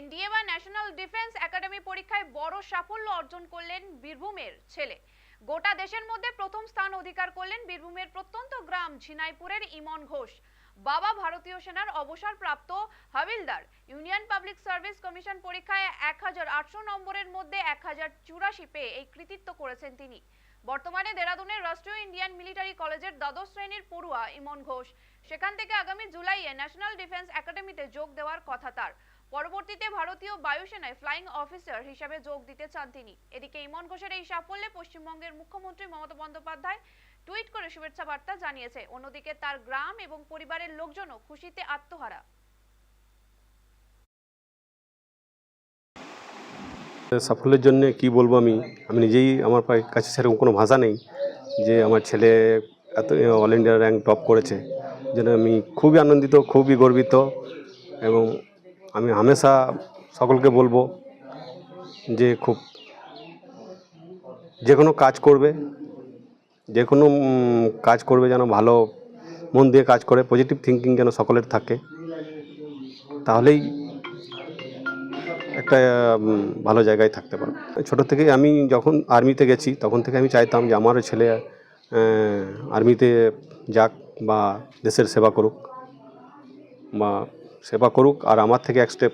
NDA বা national defence academy পরীক্ষায় বড় সাফল্য অর্জন করলেন বীরভূমের ছেলে। গোটা দেশের মধ্যে প্রথম স্থান অধিকার করলেন বীরভূমের প্রত্যন্ত গ্রাম ঝিনাইপুরের ইমন ঘোষ। বাবা ভারতীয় সেনার অবসরপ্রাপ্ত হাবিলদার। ইউনিয়ন পাবলিক সার্ভিস কমিশন পরীক্ষায় এক হাজার আটশো নম্বরের মধ্যে এক হাজার চুরাশি পেয়ে এই কৃতিত্ব করেছেন তিনি। বর্তমানে দেরাদুনের রাষ্ট্রীয় ইন্ডিয়ান মিলিটারি কলেজের দ্বাদশ শ্রেণির পড়ুয়া ইমন ঘোষ। সেখান থেকে আগামী জুলাইয়ে ন্যাশনাল ডিফেন্স একাডেমিতে যোগ দেওয়ার কথা তার। পরবর্তীতে ভারতীয় বায়ুসেনায় ফ্লাইং অফিসার হিসেবে যোগ দিতে চান তিনি। এদিকে ইমন ঘোষের এই সাফল্যে পশ্চিমবঙ্গের মুখ্যমন্ত্রী মমতা বন্দ্যোপাধ্যায় টুইট করে শুভেচ্ছা বার্তা জানিয়েছে। অন্যদিকে তার গ্রাম এবং পরিবারের লোকজনও খুশিতে আত্মহারা। সাফল্যের জন্য কি বলব আমি? আমি নিজেই আমার কাছে সেরকম কোনো ভাষা নেই যে আমার ছেলে এত অল ইন্ডিয়া র্যাঙ্ক টপ করেছে। যেন আমি খুবই আনন্দিত, খুবই গর্বিত এবং আমি হামেশা সকলকে বলব যে খুব যে কোনো কাজ করবে, যে কোনো কাজ করবে যেন ভালো মন দিয়ে কাজ করে পজিটিভ থিঙ্কিং যেন সকলের থাকে, তাহলেই একটা ভালো জায়গায় থাকতে পারো ছোটো থেকে আমি যখন আর্মিতে গেছি, তখন থেকে আমি চাইতাম যে আমারও ছেলে আর্মিতে যাক বা দেশের সেবা করুক বা সেবা করুক আর আমার থেকে এক স্টেপ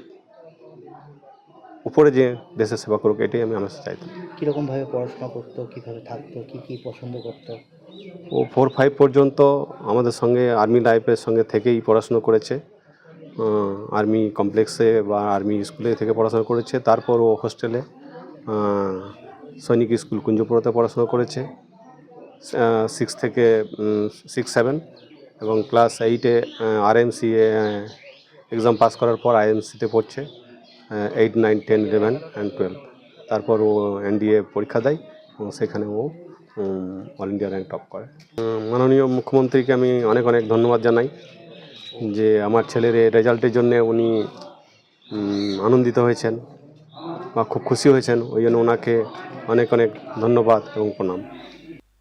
উপরে যে দেশের সেবা করুক এটাই আমি আমার চাইতাম। কীরকমভাবে পড়াশোনা করতো কীভাবে থাকতো কী কী পছন্দ করতো? ও ফোর ফাইভ পর্যন্ত আমাদের সঙ্গে আর্মি লাইফের সঙ্গে থেকেই পড়াশুনো করেছে। আর্মি কমপ্লেক্সে বা আর্মি স্কুলে থেকে পড়াশোনা করেছে। তারপর ও হোস্টেলে সৈনিক স্কুল কুঞ্জপুরতে পড়াশোনা করেছে। সিক্স থেকে সিক্স সেভেন এবং ক্লাস এইটে আরএমসি এক্সাম পাস করার পর আইএমসিতে পড়ছে eight nine ten eleven and twelve তারপর ও এনডিএ পরীক্ষা দেয় এবং সেখানে ও অল ইন্ডিয়া র্যাঙ্ক টপ করে। মাননীয় মুখ্যমন্ত্রীকে আমি অনেক অনেক ধন্যবাদ জানাই যে আমার ছেলের রেজাল্টের জন্য উনি আনন্দিত হয়েছেন বা খুব খুশি হয়েছেন। ওই জন্য ওনাকে অনেক অনেক ধন্যবাদ এবং প্রণাম।